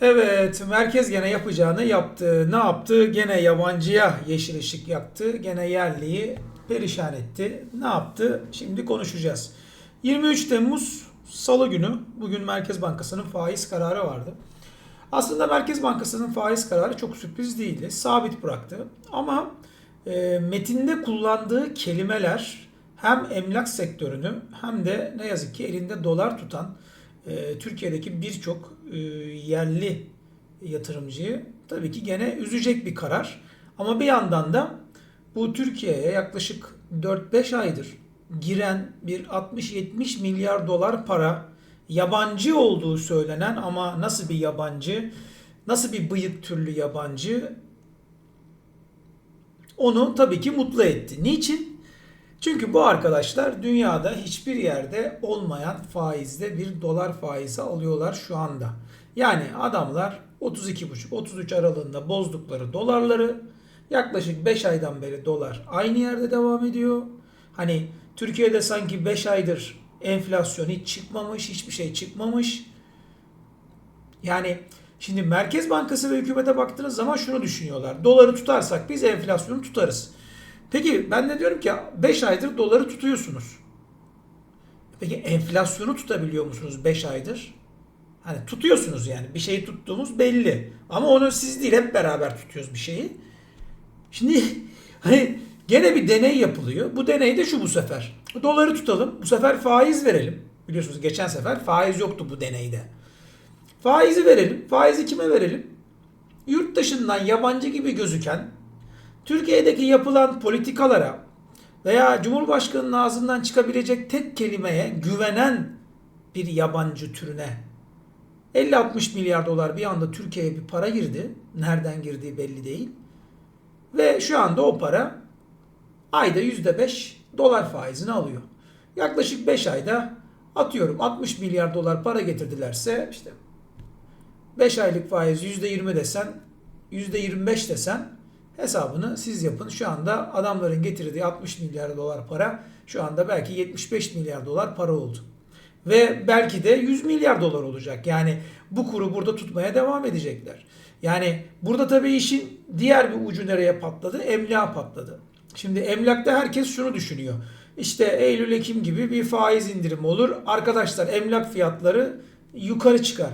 Evet, merkez gene yapacağını yaptı. Ne yaptı? Gene yabancıya yeşil ışık yaktı. Gene yerliyi perişan etti. Ne yaptı? Şimdi konuşacağız. 23 Temmuz Salı günü bugün Merkez Bankası'nın faiz kararı vardı. Aslında Merkez Bankası'nın faiz kararı çok sürpriz değildi. Sabit bıraktı. Ama e, metinde kullandığı kelimeler hem emlak sektörünü hem de ne yazık ki elinde dolar tutan e, Türkiye'deki birçok e, yerli yatırımcıyı tabii ki gene üzecek bir karar. Ama bir yandan da bu Türkiye'ye yaklaşık 4-5 aydır giren bir 60-70 milyar dolar para yabancı olduğu söylenen ama nasıl bir yabancı, nasıl bir bıyık türlü yabancı onu tabii ki mutlu etti. Niçin? Çünkü bu arkadaşlar dünyada hiçbir yerde olmayan faizde bir dolar faizi alıyorlar şu anda. Yani adamlar 32,5-33 aralığında bozdukları dolarları yaklaşık 5 aydan beri dolar aynı yerde devam ediyor. Hani Türkiye'de sanki 5 aydır enflasyon hiç çıkmamış, hiçbir şey çıkmamış. Yani şimdi Merkez Bankası ve hükümete baktığınız zaman şunu düşünüyorlar. Doları tutarsak biz enflasyonu tutarız. Peki ben de diyorum ki 5 aydır doları tutuyorsunuz. Peki enflasyonu tutabiliyor musunuz 5 aydır? Hani tutuyorsunuz yani bir şeyi tuttuğumuz belli. Ama onu siz değil hep beraber tutuyoruz bir şeyi. Şimdi hani gene bir deney yapılıyor. Bu deney de şu bu sefer. Doları tutalım. Bu sefer faiz verelim. Biliyorsunuz geçen sefer faiz yoktu bu deneyde. Faizi verelim. Faizi kime verelim? Yurt dışından yabancı gibi gözüken Türkiye'deki yapılan politikalara veya Cumhurbaşkanı'nın ağzından çıkabilecek tek kelimeye güvenen bir yabancı türüne 50-60 milyar dolar bir anda Türkiye'ye bir para girdi. Nereden girdiği belli değil. Ve şu anda o para ayda %5 dolar faizini alıyor. Yaklaşık 5 ayda atıyorum 60 milyar dolar para getirdilerse işte 5 aylık faiz %20 desen %25 desen hesabını siz yapın. Şu anda adamların getirdiği 60 milyar dolar para şu anda belki 75 milyar dolar para oldu. Ve belki de 100 milyar dolar olacak. Yani bu kuru burada tutmaya devam edecekler. Yani burada tabii işin diğer bir ucu nereye patladı? Emlak patladı. Şimdi emlakta herkes şunu düşünüyor. İşte Eylül Ekim gibi bir faiz indirimi olur. Arkadaşlar emlak fiyatları yukarı çıkar.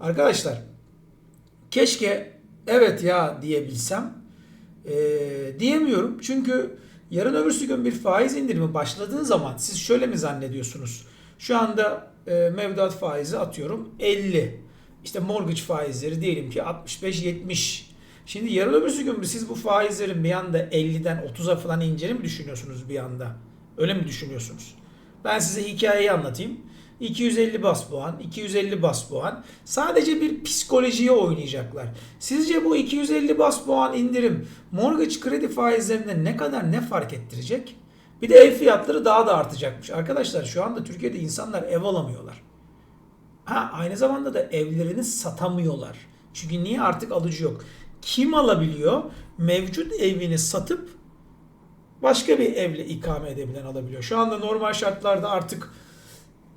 Arkadaşlar keşke evet ya diyebilsem. Ee, diyemiyorum. Çünkü yarın öbürsü gün bir faiz indirimi başladığı zaman siz şöyle mi zannediyorsunuz? Şu anda e, mevduat faizi atıyorum 50. İşte mortgage faizleri diyelim ki 65-70. Şimdi yarın öbürsü gün siz bu faizlerin bir anda 50'den 30'a falan ineceğini mi düşünüyorsunuz bir anda? Öyle mi düşünüyorsunuz? Ben size hikayeyi anlatayım. 250 bas puan, 250 bas puan. Sadece bir psikolojiye oynayacaklar. Sizce bu 250 bas puan indirim mortgage kredi faizlerinde ne kadar ne fark ettirecek? Bir de ev fiyatları daha da artacakmış. Arkadaşlar şu anda Türkiye'de insanlar ev alamıyorlar. Ha aynı zamanda da evlerini satamıyorlar. Çünkü niye artık alıcı yok. Kim alabiliyor? Mevcut evini satıp başka bir evle ikame edebilen alabiliyor. Şu anda normal şartlarda artık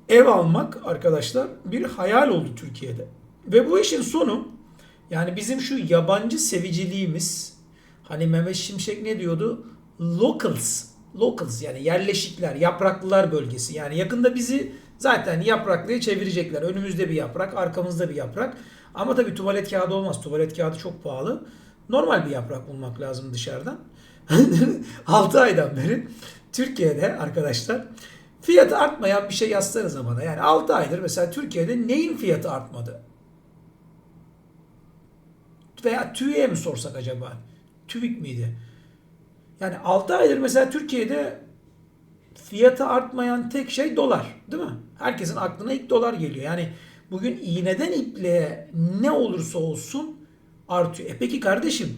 ev almak arkadaşlar bir hayal oldu Türkiye'de. Ve bu işin sonu yani bizim şu yabancı seviciliğimiz hani Mehmet Şimşek ne diyordu? Locals. Locals yani yerleşikler, yapraklılar bölgesi. Yani yakında bizi zaten yapraklıya çevirecekler. Önümüzde bir yaprak, arkamızda bir yaprak. Ama tabii tuvalet kağıdı olmaz. Tuvalet kağıdı çok pahalı. Normal bir yaprak bulmak lazım dışarıdan. 6 aydan beri Türkiye'de arkadaşlar fiyatı artmayan bir şey yazsanıza bana. Yani 6 aydır mesela Türkiye'de neyin fiyatı artmadı? Veya TÜİ'ye mi sorsak acaba? TÜİK miydi? Yani 6 aydır mesela Türkiye'de fiyatı artmayan tek şey dolar. Değil mi? Herkesin aklına ilk dolar geliyor. Yani bugün iğneden ipliğe ne olursa olsun artıyor. E peki kardeşim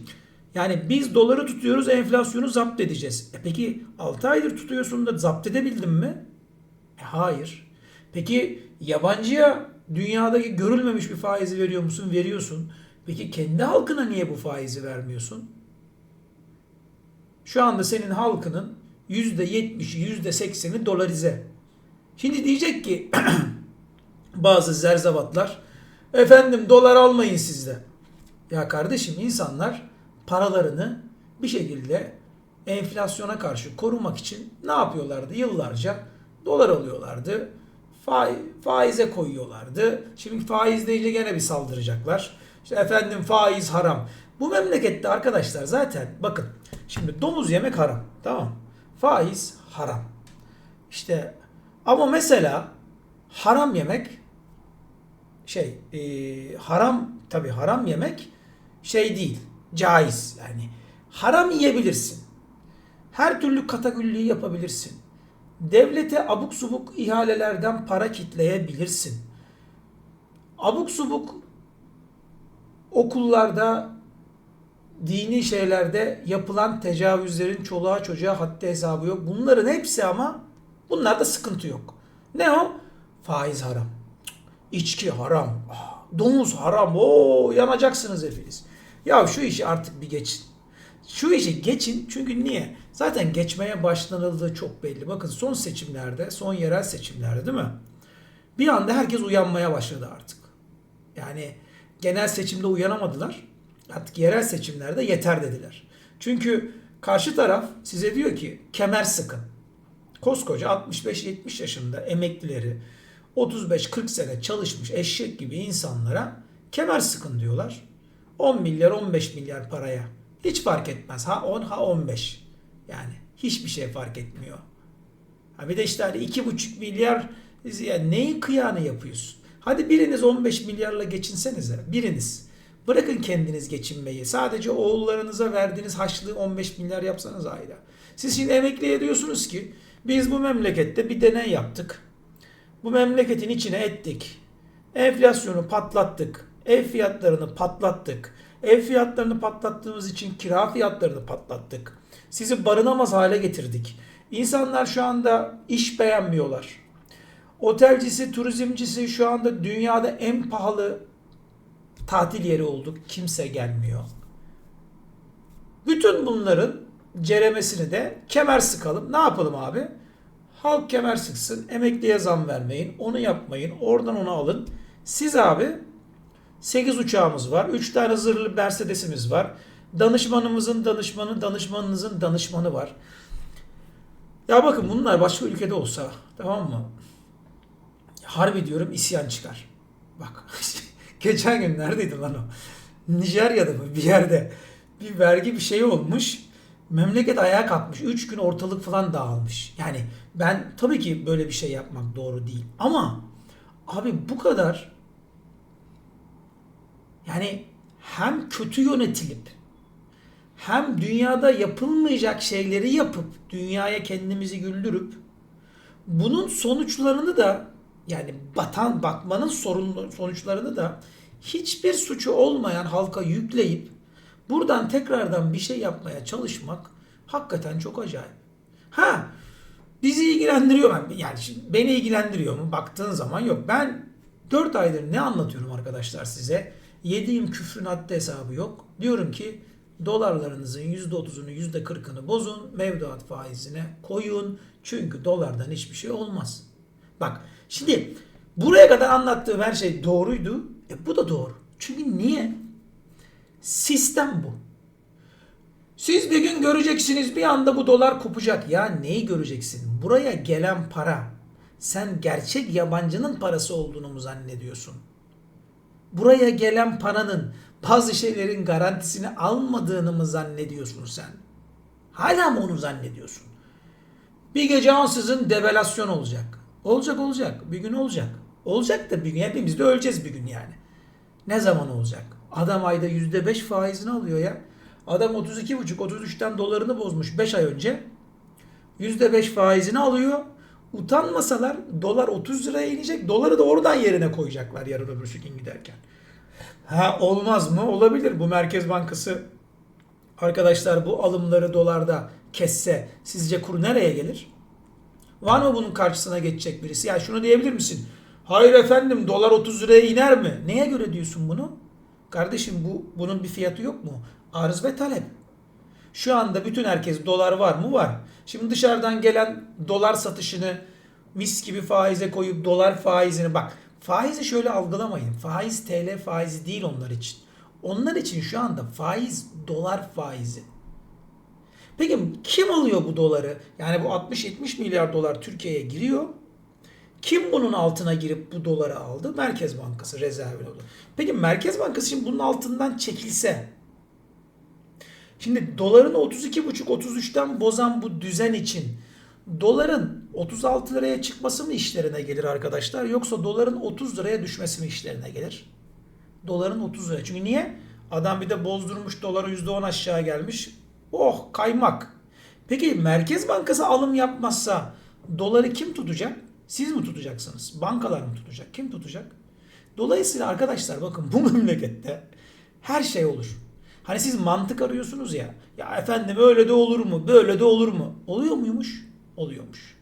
yani biz doları tutuyoruz enflasyonu zapt edeceğiz. E peki 6 aydır tutuyorsun da zapt edebildin mi? E hayır. Peki yabancıya dünyadaki görülmemiş bir faizi veriyor musun? Veriyorsun. Peki kendi halkına niye bu faizi vermiyorsun? Şu anda senin halkının %70'i %80'i dolarize. Şimdi diyecek ki bazı zerzavatlar Efendim dolar almayın sizde. Ya kardeşim insanlar paralarını bir şekilde enflasyona karşı korumak için ne yapıyorlardı? Yıllarca dolar alıyorlardı. Fa- faize koyuyorlardı. Şimdi faiz deyince gene bir saldıracaklar. İşte efendim faiz haram. Bu memlekette arkadaşlar zaten bakın şimdi domuz yemek haram. Tamam. Faiz haram. İşte ama mesela haram yemek şey e, haram tabi haram yemek şey değil caiz yani haram yiyebilirsin her türlü kategoriyi yapabilirsin devlete abuk subuk ihalelerden para kitleyebilirsin abuk subuk okullarda dini şeylerde yapılan tecavüzlerin çoluğa çocuğa haddi hesabı yok. Bunların hepsi ama bunlarda sıkıntı yok. Ne o? Faiz haram. İçki haram. Ah, Domuz haram. Oo yanacaksınız hepiniz. Ya şu işi artık bir geçin. Şu işi geçin çünkü niye? Zaten geçmeye başlanıldığı çok belli. Bakın son seçimlerde, son yerel seçimlerde değil mi? Bir anda herkes uyanmaya başladı artık. Yani genel seçimde uyanamadılar. Artık yerel seçimlerde yeter dediler. Çünkü karşı taraf size diyor ki kemer sıkın. Koskoca 65-70 yaşında emeklileri 35-40 sene çalışmış eşek gibi insanlara kemer sıkın diyorlar. 10 milyar 15 milyar paraya. Hiç fark etmez. Ha 10 ha 15. Yani hiçbir şey fark etmiyor. Ha bir de işte hani 2,5 milyar ya neyin kıyağını yapıyorsun? Hadi biriniz 15 milyarla geçinsenize. Biriniz. Bırakın kendiniz geçinmeyi. Sadece oğullarınıza verdiğiniz haçlığı 15 milyar yapsanız ayda. Siz şimdi emekliye diyorsunuz ki biz bu memlekette bir deney yaptık. Bu memleketin içine ettik. Enflasyonu patlattık. Ev fiyatlarını patlattık. Ev fiyatlarını patlattığımız için kira fiyatlarını patlattık. Sizi barınamaz hale getirdik. İnsanlar şu anda iş beğenmiyorlar. Otelcisi, turizmcisi şu anda dünyada en pahalı tatil yeri olduk. Kimse gelmiyor. Bütün bunların ceremesini de kemer sıkalım. Ne yapalım abi? Halk kemer sıksın. Emekliye zam vermeyin. Onu yapmayın. Oradan onu alın. Siz abi 8 uçağımız var. 3 tane zırhlı Mercedes'imiz var. Danışmanımızın danışmanı, danışmanınızın danışmanı var. Ya bakın bunlar başka ülkede olsa tamam mı? Harbi diyorum isyan çıkar. Bak geçen gün neredeydi lan o? Nijerya'da mı bir yerde bir vergi bir şey olmuş. Memleket ayağa kalkmış. 3 gün ortalık falan dağılmış. Yani ben tabii ki böyle bir şey yapmak doğru değil. Ama abi bu kadar yani hem kötü yönetilip hem dünyada yapılmayacak şeyleri yapıp dünyaya kendimizi güldürüp bunun sonuçlarını da yani batan bakmanın sorun sonuçlarını da hiçbir suçu olmayan halka yükleyip buradan tekrardan bir şey yapmaya çalışmak hakikaten çok acayip. Ha bizi ilgilendiriyor mu? Yani şimdi beni ilgilendiriyor mu? Baktığın zaman yok. Ben 4 aydır ne anlatıyorum arkadaşlar size? Yediğim küfrün haddi hesabı yok. Diyorum ki dolarlarınızın %30'unu %40'ını bozun. Mevduat faizine koyun. Çünkü dolardan hiçbir şey olmaz. Bak şimdi buraya kadar anlattığım her şey doğruydu. E bu da doğru. Çünkü niye? Sistem bu. Siz bir gün göreceksiniz bir anda bu dolar kopacak. Ya neyi göreceksin? Buraya gelen para sen gerçek yabancının parası olduğunu mu zannediyorsun? Buraya gelen paranın bazı şeylerin garantisini almadığını mı zannediyorsun sen? Hala mı onu zannediyorsun? Bir gece ansızın devalasyon olacak. Olacak olacak. Bir gün olacak. Olacak da bir gün. Hepimiz de öleceğiz bir gün yani. Ne zaman olacak? Adam ayda %5 faizini alıyor ya. Adam 32,5-33'ten dolarını bozmuş 5 ay önce. %5 faizini alıyor. Utanmasalar dolar 30 liraya inecek. Doları da oradan yerine koyacaklar yarın öbür gün giderken. Ha olmaz mı? Olabilir. Bu Merkez Bankası arkadaşlar bu alımları dolarda kesse sizce kur nereye gelir? Var mı bunun karşısına geçecek birisi? Ya şunu diyebilir misin? Hayır efendim dolar 30 liraya iner mi? Neye göre diyorsun bunu? Kardeşim bu bunun bir fiyatı yok mu? Arz ve talep. Şu anda bütün herkes dolar var mı? Var. Şimdi dışarıdan gelen dolar satışını mis gibi faize koyup dolar faizini bak Faizi şöyle algılamayın. Faiz TL faizi değil onlar için. Onlar için şu anda faiz dolar faizi. Peki kim alıyor bu doları? Yani bu 60-70 milyar dolar Türkiye'ye giriyor. Kim bunun altına girip bu doları aldı? Merkez Bankası rezervi oldu. Peki Merkez Bankası şimdi bunun altından çekilse Şimdi doların 32,5-33'ten bozan bu düzen için doların 36 liraya çıkması mı işlerine gelir arkadaşlar yoksa doların 30 liraya düşmesi mi işlerine gelir? Doların 30 liraya. Çünkü niye? Adam bir de bozdurmuş doları %10 aşağı gelmiş. Oh kaymak. Peki Merkez Bankası alım yapmazsa doları kim tutacak? Siz mi tutacaksınız? Bankalar mı tutacak? Kim tutacak? Dolayısıyla arkadaşlar bakın bu memlekette her şey olur. Hani siz mantık arıyorsunuz ya. Ya efendim öyle de olur mu? Böyle de olur mu? Oluyor muymuş? Oluyormuş.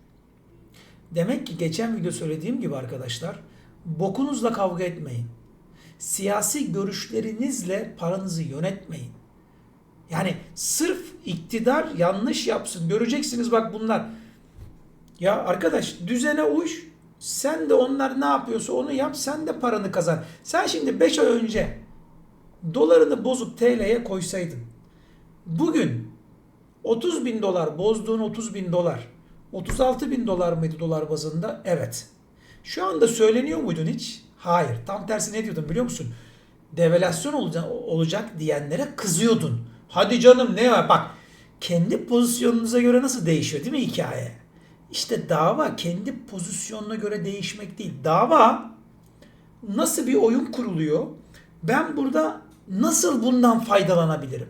Demek ki geçen video söylediğim gibi arkadaşlar bokunuzla kavga etmeyin. Siyasi görüşlerinizle paranızı yönetmeyin. Yani sırf iktidar yanlış yapsın. Göreceksiniz bak bunlar. Ya arkadaş düzene uş. Sen de onlar ne yapıyorsa onu yap. Sen de paranı kazan. Sen şimdi 5 ay önce dolarını bozup TL'ye koysaydın. Bugün 30 bin dolar bozduğun 30 bin dolar 36 bin dolar mıydı dolar bazında? Evet. Şu anda söyleniyor muydun hiç? Hayır. Tam tersi ne diyordun biliyor musun? Devalüasyon olacak, olacak diyenlere kızıyordun. Hadi canım ne var? Bak kendi pozisyonunuza göre nasıl değişiyor değil mi hikaye? İşte dava kendi pozisyonuna göre değişmek değil. Dava nasıl bir oyun kuruluyor? Ben burada nasıl bundan faydalanabilirim?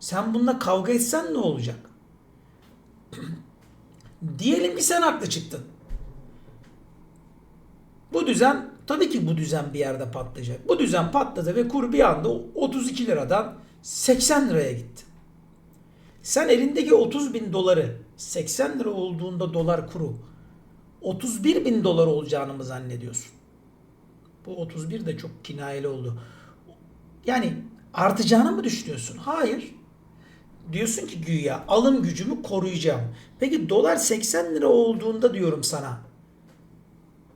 Sen bununla kavga etsen ne olacak? Diyelim ki sen haklı çıktın. Bu düzen tabii ki bu düzen bir yerde patlayacak. Bu düzen patladı ve kur bir anda 32 liradan 80 liraya gitti. Sen elindeki 30 bin doları 80 lira olduğunda dolar kuru 31 bin dolar olacağını mı zannediyorsun? Bu 31 de çok kinayeli oldu. Yani artacağını mı düşünüyorsun? Hayır. Diyorsun ki güya alım gücümü koruyacağım. Peki dolar 80 lira olduğunda diyorum sana.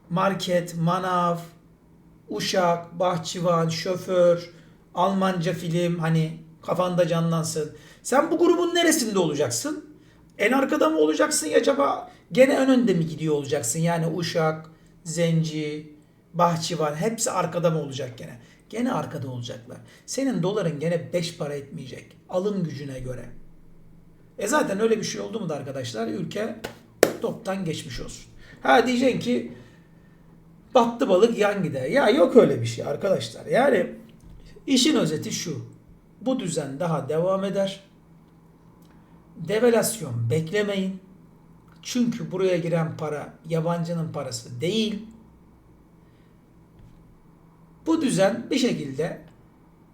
Market, manav, uşak, bahçıvan, şoför, Almanca film hani kafanda canlansın. Sen bu grubun neresinde olacaksın? En arkada mı olacaksın ya acaba gene ön önde mi gidiyor olacaksın? Yani uşak, zenci, bahçıvan hepsi arkada mı olacak gene? Gene arkada olacaklar. Senin doların gene 5 para etmeyecek. Alım gücüne göre. E zaten öyle bir şey oldu mu da arkadaşlar? Ülke toptan geçmiş olsun. Ha diyeceksin ki battı balık yan gider. Ya yok öyle bir şey arkadaşlar. Yani işin özeti şu. Bu düzen daha devam eder. Devalüasyon beklemeyin. Çünkü buraya giren para yabancının parası değil. Bu düzen bir şekilde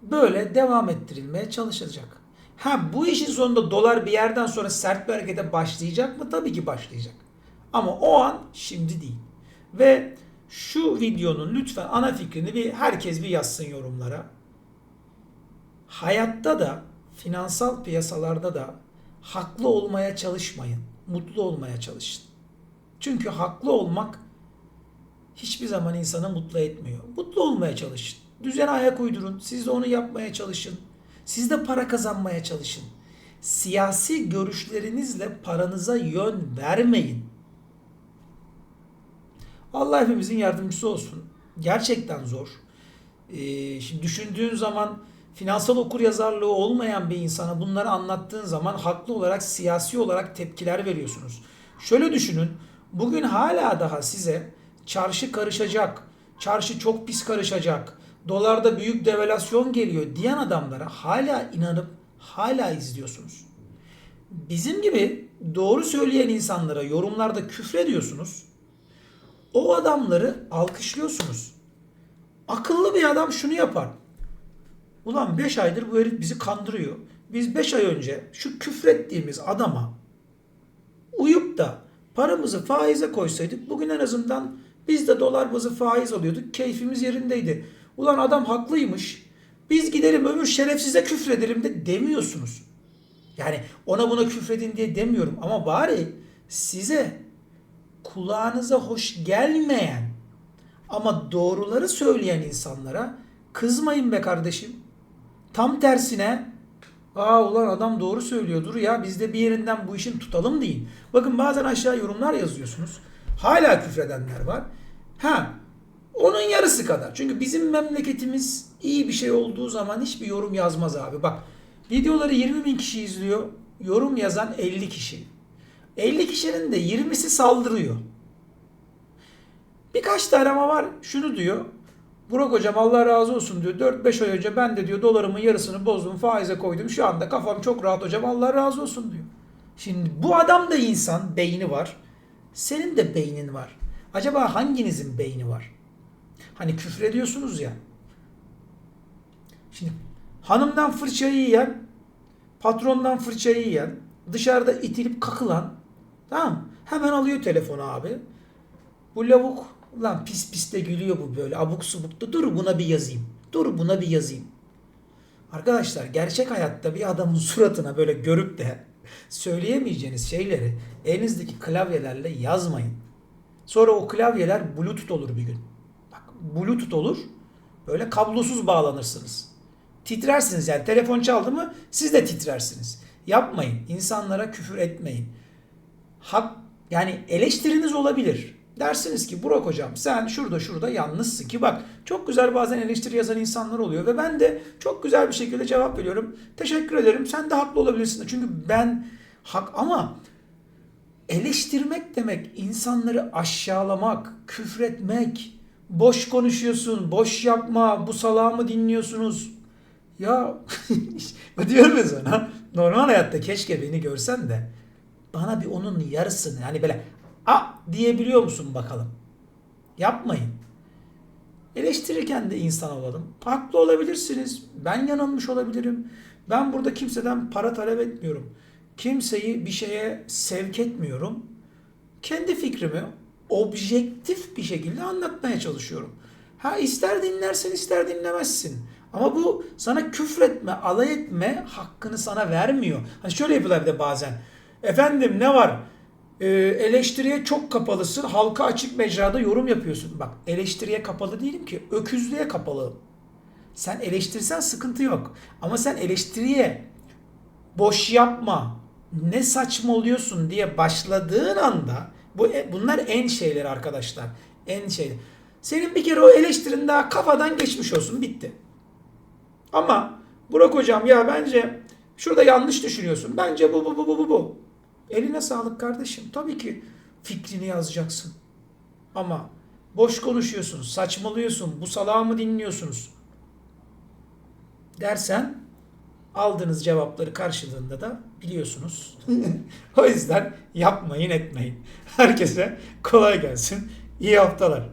böyle devam ettirilmeye çalışılacak. Ha bu işin sonunda dolar bir yerden sonra sert bir harekete başlayacak mı? Tabii ki başlayacak. Ama o an şimdi değil. Ve şu videonun lütfen ana fikrini bir herkes bir yazsın yorumlara. Hayatta da finansal piyasalarda da haklı olmaya çalışmayın. Mutlu olmaya çalışın. Çünkü haklı olmak hiçbir zaman insanı mutlu etmiyor. Mutlu olmaya çalışın. Düzene ayak uydurun. Siz de onu yapmaya çalışın. Siz de para kazanmaya çalışın. Siyasi görüşlerinizle paranıza yön vermeyin. Allah hepimizin yardımcısı olsun. Gerçekten zor. Ee, şimdi düşündüğün zaman finansal okur yazarlığı olmayan bir insana bunları anlattığın zaman haklı olarak siyasi olarak tepkiler veriyorsunuz. Şöyle düşünün. Bugün hala daha size çarşı karışacak, çarşı çok pis karışacak, dolarda büyük devalüasyon geliyor diyen adamlara hala inanıp hala izliyorsunuz. Bizim gibi doğru söyleyen insanlara yorumlarda küfrediyorsunuz. O adamları alkışlıyorsunuz. Akıllı bir adam şunu yapar. Ulan 5 aydır bu herif bizi kandırıyor. Biz 5 ay önce şu küfrettiğimiz adama uyup da paramızı faize koysaydık bugün en azından biz de dolar bazı faiz alıyorduk. Keyfimiz yerindeydi. Ulan adam haklıymış. Biz gidelim öbür şerefsize küfredelim de demiyorsunuz. Yani ona buna küfredin diye demiyorum ama bari size kulağınıza hoş gelmeyen Ama doğruları söyleyen insanlara kızmayın be kardeşim. Tam tersine Aa ulan adam doğru söylüyor dur ya biz de bir yerinden bu işin tutalım deyin. Bakın bazen aşağı yorumlar yazıyorsunuz. Hala küfredenler var. Ha onun yarısı kadar. Çünkü bizim memleketimiz iyi bir şey olduğu zaman hiçbir yorum yazmaz abi. Bak videoları 20 bin kişi izliyor. Yorum yazan 50 kişi. 50 kişinin de 20'si saldırıyor. Birkaç tane ama var şunu diyor. Burak hocam Allah razı olsun diyor. 4-5 ay önce ben de diyor dolarımın yarısını bozdum faize koydum. Şu anda kafam çok rahat hocam Allah razı olsun diyor. Şimdi bu adam da insan beyni var. Senin de beynin var. Acaba hanginizin beyni var? Hani küfrediyorsunuz ya. Şimdi hanımdan fırçayı yiyen, patrondan fırçayı yiyen, dışarıda itilip kakılan tamam? Hemen alıyor telefonu abi. Bu lavuk lan pis pis de gülüyor bu böyle abuk subuk da dur buna bir yazayım. Dur buna bir yazayım. Arkadaşlar gerçek hayatta bir adamın suratına böyle görüp de söyleyemeyeceğiniz şeyleri elinizdeki klavyelerle yazmayın. Sonra o klavyeler bluetooth olur bir gün. Bak bluetooth olur. Böyle kablosuz bağlanırsınız. Titrersiniz yani telefon çaldı mı siz de titrersiniz. Yapmayın. İnsanlara küfür etmeyin. Hak yani eleştiriniz olabilir. Dersiniz ki Burak hocam sen şurada şurada yanlışsın ki bak çok güzel bazen eleştiri yazan insanlar oluyor ve ben de çok güzel bir şekilde cevap veriyorum. Teşekkür ederim sen de haklı olabilirsin. Çünkü ben hak ama eleştirmek demek insanları aşağılamak, küfretmek, boş konuşuyorsun, boş yapma, bu salağı mı dinliyorsunuz? Ya diyorum ya sana normal hayatta keşke beni görsen de bana bir onun yarısını hani böyle a diyebiliyor musun bakalım? Yapmayın. Eleştirirken de insan olalım. Haklı olabilirsiniz. Ben yanılmış olabilirim. Ben burada kimseden para talep etmiyorum. Kimseyi bir şeye sevk etmiyorum. Kendi fikrimi objektif bir şekilde anlatmaya çalışıyorum. Ha ister dinlersin ister dinlemezsin. Ama bu sana küfretme, alay etme hakkını sana vermiyor. Hani şöyle yapıyorlar bir de bazen. Efendim ne var? Ee, eleştiriye çok kapalısın. Halka açık mecrada yorum yapıyorsun. Bak eleştiriye kapalı değilim ki. Öküzlüğe kapalı. Sen eleştirsen sıkıntı yok. Ama sen eleştiriye boş yapma, ne saçma oluyorsun diye başladığın anda bu bunlar en şeyler arkadaşlar. En şey. Senin bir kere o eleştirin daha kafadan geçmiş olsun bitti. Ama Burak hocam ya bence şurada yanlış düşünüyorsun. Bence bu bu bu bu bu bu. Eline sağlık kardeşim. Tabii ki fikrini yazacaksın. Ama boş konuşuyorsun, saçmalıyorsun, bu salağı mı dinliyorsunuz? Dersen aldığınız cevapları karşılığında da biliyorsunuz. o yüzden yapmayın etmeyin. Herkese kolay gelsin. İyi haftalar.